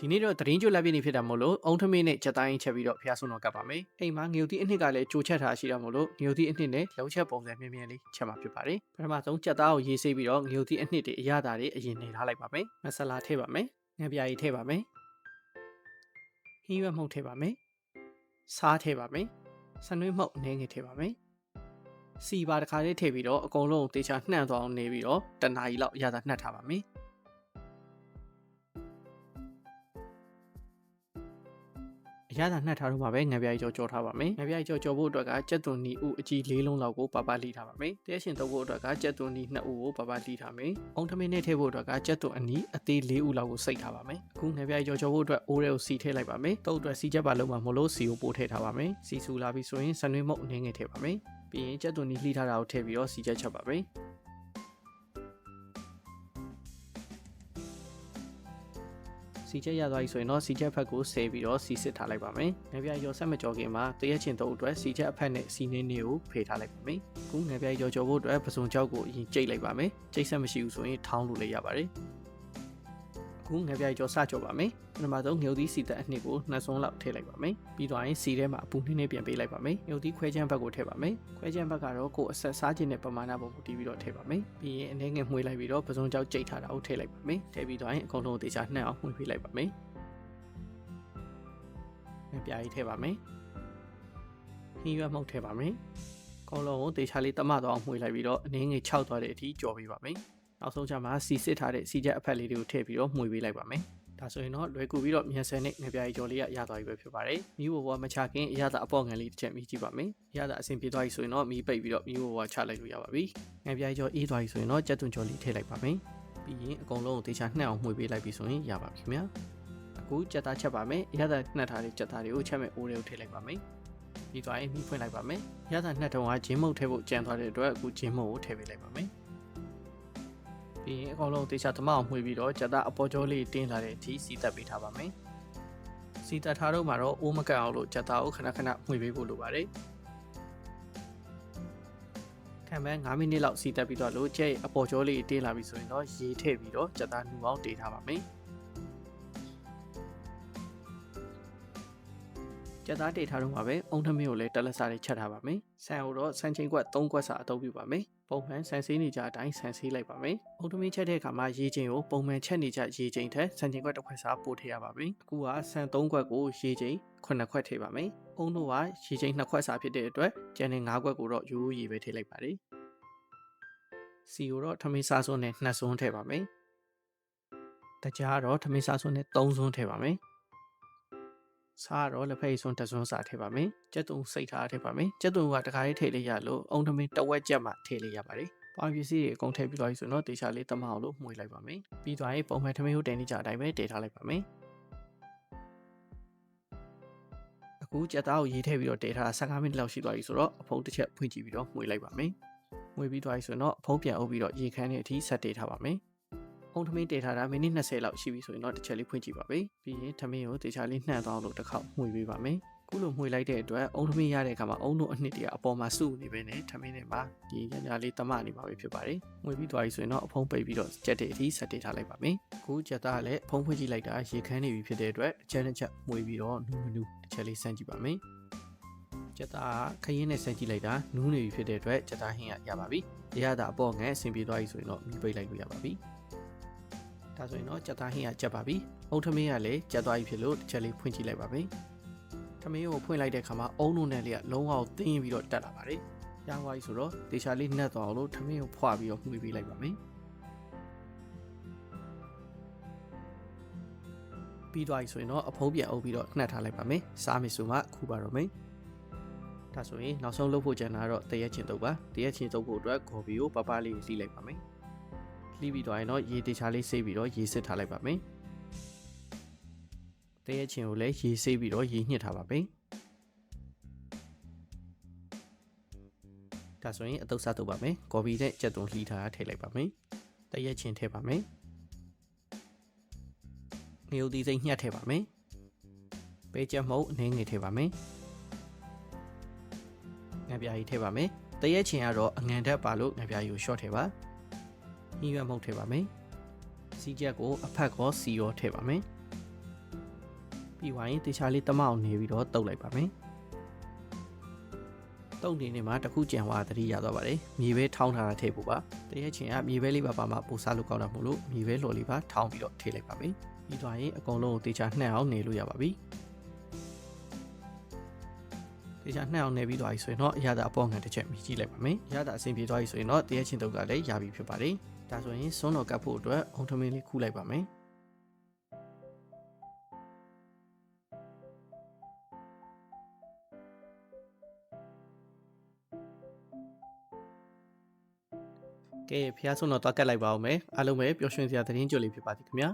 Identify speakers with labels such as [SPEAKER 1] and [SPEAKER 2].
[SPEAKER 1] ဒီနေ့တော့သတင်းကြိုလက်ပြနေဖြစ်တာမို့လို့အုံထမင်းနဲ့ချက်တိုင်းချက်ပြီးတော့ဖျားဆုံးတော့ကပ်ပါမယ်အိမ်မှာငရုတ်တိအနှစ်ကလည်းကြိုချက်ထားရှိတာမို့လို့ငရုတ်တိအနှစ်နဲ့လုံချက်ပုံစံမြင်မြင်လေးချက်မှာဖြစ်ပါတယ်ပထမဆုံးချက်သားကိုရေးဆေးပြီးတော့ငရုတ်တိအနှစ်တွေအရသာတွေအရင်နေထားလိုက်ပါမယ်မဆလာထည့်ပါမယ်ငပြာရီထည့်ပါမယ်ဟင်းရွက်မှုန့်ထည့်ပါမယ်စားထည့်ပါမယ်ဆနွေးမှုန့်အနည်းငယ်ထည့်ပါမယ်စီပါတစ်ခါလေးထည့်ပြီးတော့အကုန်လုံးကိုတေချာနှံ့သွားအောင်နေပြီးတော့တနားရီလောက်အရသာနှက်ထားပါမယ် ရသာနှက်ထားတော့မှပဲငပြားကြီးကြောကြောထားပါမယ်ငပြားကြီးကြောကြောဖို့အတွက်ကကြက်သွန်နီဥအကြီး၄လုံးလောက်ကိုပပလိထားပါမယ်တဲရှင်တော့ဖို့အတွက်ကကြက်သွန်နီ2ဥကိုပပလိထားမယ်အုံထမင်းနဲ့ထည့်ဖို့အတွက်ကကြက်သွန်အနီအသေး၄ဥလောက်ကိုစိတ်ထားပါမယ်အခုငပြားကြီးကြောကြောဖို့အတွက်အိုးရဲကိုစီထည့်လိုက်ပါမယ်တုတ်အတွက်စီချက်ပါလုံးမှာမလို့စီကိုပို့ထည့်ထားပါမယ်စီဆူလာပြီဆိုရင်ဆန်နွေးမုတ်အနည်းငယ်ထည့်ပါမယ်ပြီးရင်ကြက်သွန်နီလှီးထားတာကိုထည့်ပြီးတော့စီချက်ချက်ပါမယ် စီချက်ရသွားပြီဆိုရင်တော့စီချက်ဖက်ကိုဆဲပြီးတော့စီစစ်ထားလိုက်ပါမယ်။ငပြရောဆက်မကြောခင်မှာတရက်ချင်တော့အတွက်စီချက်အဖက်နဲ့စီနေနေကိုဖေထားလိုက်ပါမယ်။အခုငပြရောကြောဖို့အတွက်ပစုံကြောက်ကိုအရင်ကြိတ်လိုက်ပါမယ်။ကြိတ်ဆက်မရှိဘူးဆိုရင်ထောင်းလို့လည်းရပါတယ်။အ ခုငပြကြောစကြောပါမယ်။ပထမဆုံးငုတ်သီးစီသက်အနှစ်ကိုနှစ်စုံလောက်ထည့်လိုက်ပါမယ်။ပြီးတော့ရင်စီထဲမှာအပူနှင်းနဲ့ပြန်ပေးလိုက်ပါမယ်။ငုတ်သီးခွဲချမ်းဘက်ကိုထည့်ပါမယ်။ခွဲချမ်းဘက်ကတော့ကိုယ်အဆက်စားခြင်းနဲ့ပမာဏပုံကိုတီးပြီးတော့ထည့်ပါမယ်။ပြီးရင်အနေငယ်မှွေလိုက်ပြီးတော့ပစုံကြောက်ကြိတ်ထားတာကိုထည့်လိုက်ပါမယ်။ထည့်ပြီးတော့ရင်အကုန်လုံးတေချာနှံ့အောင်မှွေပေးလိုက်ပါမယ်။ငပြားကြီးထည့်ပါမယ်။ဟင်းရွက်မှုတ်ထည့်ပါမယ်။ကောင်းလုံးကိုတေချာလေးတမတော့အောင်မှွေလိုက်ပြီးတော့အနေငယ်6သွားတဲ့အထိကြော်ပေးပါမယ်။ နောက်ဆုံးကျမှစီစစ်ထားတဲ့စီချက်အဖက်လေးတွေကိုထည့်ပြီးတော့မှွေပေးလိုက်ပါမယ်။ဒါဆိုရင်တော့လွယ်ကူပြီးတော့မြန်ဆန်တဲ့ငပြားကြီးကြော်လေးကရသွားပြီပဲဖြစ်ပါတယ်။မီးဘဝမချခင်အရသာအပေါ့ငံလေးတစ်ချက်မြည်ကြည့်ပါမယ်။အရသာအဆင်ပြေသွားပြီဆိုရင်တော့မီးပိတ်ပြီးတော့မီးဘဝချလိုက်လို့ရပါပြီ။ငပြားကြီးကြော်အေးသွားပြီဆိုရင်တော့ကြက်သွန်ကြော်လေးထည့်လိုက်ပါမယ်။ပြီးရင်အကုန်လုံးကိုတေချာနှံ့အောင်မှွေပေးလိုက်ပြီဆိုရင်ရပါပြီခင်ဗျာ။အခုကြက်သားချက်ပါမယ်။အရသာနှက်ထားတဲ့ကြက်သားတွေကိုချက်မဲ့အိုးတွေကိုထည့်လိုက်ပါမယ်။ပြီးသွားရင်မီးဖွင့်လိုက်ပါမယ်။အရသာနှက်တုံးကဂျင်းမုတ်ထည့်ဖို့ကြံသွားတဲ့အတွက်အခုဂျင်းမုတ်ကိုထည့်ပေးလိုက်ပါမယ်။ ပြီးရင်အကောင်လုံးတေချာသမအောင်မှွေပြီးတော့ကြက်သားအပေါ်ကျော်လေးတင်းလာတဲ့အထိစီးတက်ပေးထားပါမယ်။စီတက်ထားတော့မှတော့အိုးမကတ်အောင်လို့ကြက်သားကိုခဏခဏမှွေပေးဖို့လိုပါတယ်။ခံမဲ့9မိနစ်လောက်စီတက်ပြီးတော့လို့ကြက်အပေါ်ကျော်လေးတင်းလာပြီဆိုရင်တော့ရေထည့်ပြီးတော့ကြက်သားနှူအောင်တေးထားပါမယ်။ ကြက်သားတေထားတော့မှာပဲအုံထမင်းကိုလည်းတက်လက်စားလေးချက်ထားပါမယ်။ဆန်ကိုတော့ဆန်ချင်းကွက်3ကွက်စာအသုံးပြုပါမယ်။ပုံမှန်ဆန်ဆေးနေကြအတိုင်းဆန်ဆေးလိုက်ပါမယ်။အုံထမင်းချက်တဲ့အခါမှာရေချင်းကိုပုံမှန်ချက်နေကြရေချင်းထက်ဆန်ချင်းကွက်တစ်ခွက်စာပို့ထည့်ရပါမယ်။အခုကဆန်3ကွက်ကိုရေချင်း9ခွက်ထည့်ပါမယ်။အုံတို့ကရေချင်း2ခွက်စာဖြစ်တဲ့အတွက်ကျန်တဲ့5ခွက်ကိုတော့ရိုးရိုးရေပဲထည့်လိုက်ပါတယ်။စီကိုတော့ထမင်းစားစွန်းနဲ့2စွန်းထည့်ပါမယ်။တကြားတော့ထမင်းစားစွန်းနဲ့3စွန်းထည့်ပါမယ်။ စားတော့လက်ဖက်ရည်စွန်းတစ်စွန်းစာထည့်ပါမယ်။ကြက်သွန်စိတ်ထားထည့်ပါမယ်။ကြက်သွန်ကတခါလေးထည့်လေးရလို့အုံထမင်းတဝက်ကြက်မှထည့်လေးရပါတယ်။ပေါင်ပစ္စည်းတွေအကုန်ထည့်ပြီးသွားပြီဆိုတော့တေချာလေးတမအောင်လို့မှုေးလိုက်ပါမယ်။ပြီးသွားရင်ပုံမှန်ထမင်းဟုတ်တဲနေကြအတိုင်းပဲတည်ထားလိုက်ပါမယ်။အခုကြက်သားကိုရေးထည့်ပြီးတော့တည်ထားတာ15မိနစ်လောက်ရှိသွားပြီဆိုတော့အဖုံးတစ်ချက်ဖွင့်ကြည့်ပြီးတော့မှုေးလိုက်ပါမယ်။မှုေးပြီးသွားပြီဆိုရင်တော့အဖုံးပြန်အုပ်ပြီးတော့ရေခမ်းတဲ့အထိဆက်တည်ထားပါမယ်။ အုံထမင်းတည်ထားတာမိနစ်20လောက်ရှိပြီဆိုရင်တော့တစ်ချက်လေးဖွင့်ကြည့်ပါမယ်။ပြီးရင်ထမင်းကိုတေချာလေးနှံ့သွားလို့တစ်ခေါက်မှုေးပေးပါမယ်။ခုလိုမှွေလိုက်တဲ့အတွက်အုံထမင်းရတဲ့အခါမှာအုံတို့အနှစ်တရအပေါ်မှာစုနေပဲနဲ့ထမင်းထဲမှာဒီညညာလေးတမနေပါပဲဖြစ်ပါတယ်။မှွေပြီးသွားပြီဆိုရင်တော့အဖုံးပိတ်ပြီးတော့ကြက်တဲ့အထိဆက်တေထားလိုက်ပါမယ်။ခုကြက်သားကလည်းအဖုံးဖွင့်ကြည့်လိုက်တာရေခမ်းနေပြီဖြစ်တဲ့အတွက်အချက်တစ်ချက်မှွေပြီးတော့နူးမနူးတစ်ချက်လေးစမ်းကြည့်ပါမယ်။ကြက်သားခရင်နဲ့ဆန်းကြည့်လိုက်တာနူးနေပြီဖြစ်တဲ့အတွက်ကြက်သားဟင်းရရပါပြီ။တရားတာအပေါ်ငယ်အဆင်ပြေသွားပြီဆိုရင်တော့မိပိတ်လိုက်လို့ရပါပြီ။ ဒါဆိုရင်တော့ကြက်သားဟင်းကကြက်ပါပြီ။အုံထမင်းကလည်းကြက်သွားပြီဖြစ်လို့တစ်ချက်လေးဖွင့်ကြည့်လိုက်ပါမယ်။ထမင်းကိုဖွင့်လိုက်တဲ့အခါမှာအုံတို့နဲ့လေးကလုံးဝတင်းပြီးတော့တက်လာပါတယ်။ရသွားပြီဆိုတော့တေချာလေးနှက်သွားအောင်လို့ထမင်းကိုဖွာပြီးတော့မှုပေးလိုက်ပါမယ်။ပြီးသွားပြီဆိုရင်တော့အဖုံးပြန်အုပ်ပြီးတော့နှက်ထားလိုက်ပါမယ်။စားမယ်ဆိုမှခူပါတော့မယ်။ဒါဆိုရင်နောက်ဆုံးလုပ်ဖို့ကြံတာတော့တရက်ချင်းတုပ်ပါ။တရက်ချင်းတုပ်ဖို့အတွက်ဂေါ်ဘီကိုပပလေးလှီးလိုက်ပါမယ်။ လှီးပြီးသွားရင်တော့ရေတေချာလေးဆေးပြီးတော့ရေစစ်ထားလိုက်ပါမယ်။တရက်ချင်းကိုလည်းရေဆေးပြီးတော့ရေညှစ်ထားပါမယ်။ဒါဆိုရင်အတုပ်စားတုပ်ပါမယ်။ကော်ပီနဲ့ကြက်သွန်လှီးထားတာထည့်လိုက်ပါမယ်။တရက်ချင်းထည့်ပါမယ်။ငရုတ်သီးစိမ့်ညှက်ထည့်ပါမယ်။ပဲကြက်မုတ်အနှင်းငယ်ထည့်ပါမယ်။ငပြားကြီးထည့်ပါမယ်။တရက်ချင်းကတော့အငန်တက်ပါလို့ငပြားကြီးကို short ထည့်ပါ။ ညှိရွက်မုတ်ထည့်ပါမယ်။စီချက်ကိုအဖက်ကောစီရောထည့်ပါမယ်။ပြီးသွားရင်တေချာလေးတမအောင်နေပြီးတော့တုပ်လိုက်ပါမယ်တုပ်နေနေမှာတစ်ခုကြံသွားသတိရသွားပါတယ်မြေပဲထောင်းထားတာထည့်ဖို့ပါတရက်ချင်းကမြေပဲလေးပါပါမှပိုစားလို့ကောင်းတာမို့လို့မြေပဲလော်လေးပါထောင်းပြီးတော့ထည့်လိုက်ပါမယ်ပြီးသွားရင်အကုန်လုံးကိုတေချာနှက်အောင်နေလို့ရပါပြီတေချာနှက်အောင်နေပြီးသွားပြီဆိုရင်တော့အရသာအပေါ်ငံတစ်ချက်မြည်ကြည့်လိုက်ပါမယ်အရသာအဆင်ပြေသွားပြီဆိုရင်တော့တရက်ချင်းတုပ်ကလည်းရပြီဖြစ်ပါတယ် ဒါဆိုရင်စွန်းတော်ကပ်ဖို့အတွက်အုံထမင်းလေးခူးလိုက်ပါမယ်ကဲဖះဆုံးတော့တွားကတ်လိုက်ပါဦးမယ်အားလုံးပဲပျော်ရွှင်စရာသတင်းကြိုလေးဖြစ်ပါသည်ခင်ဗျာ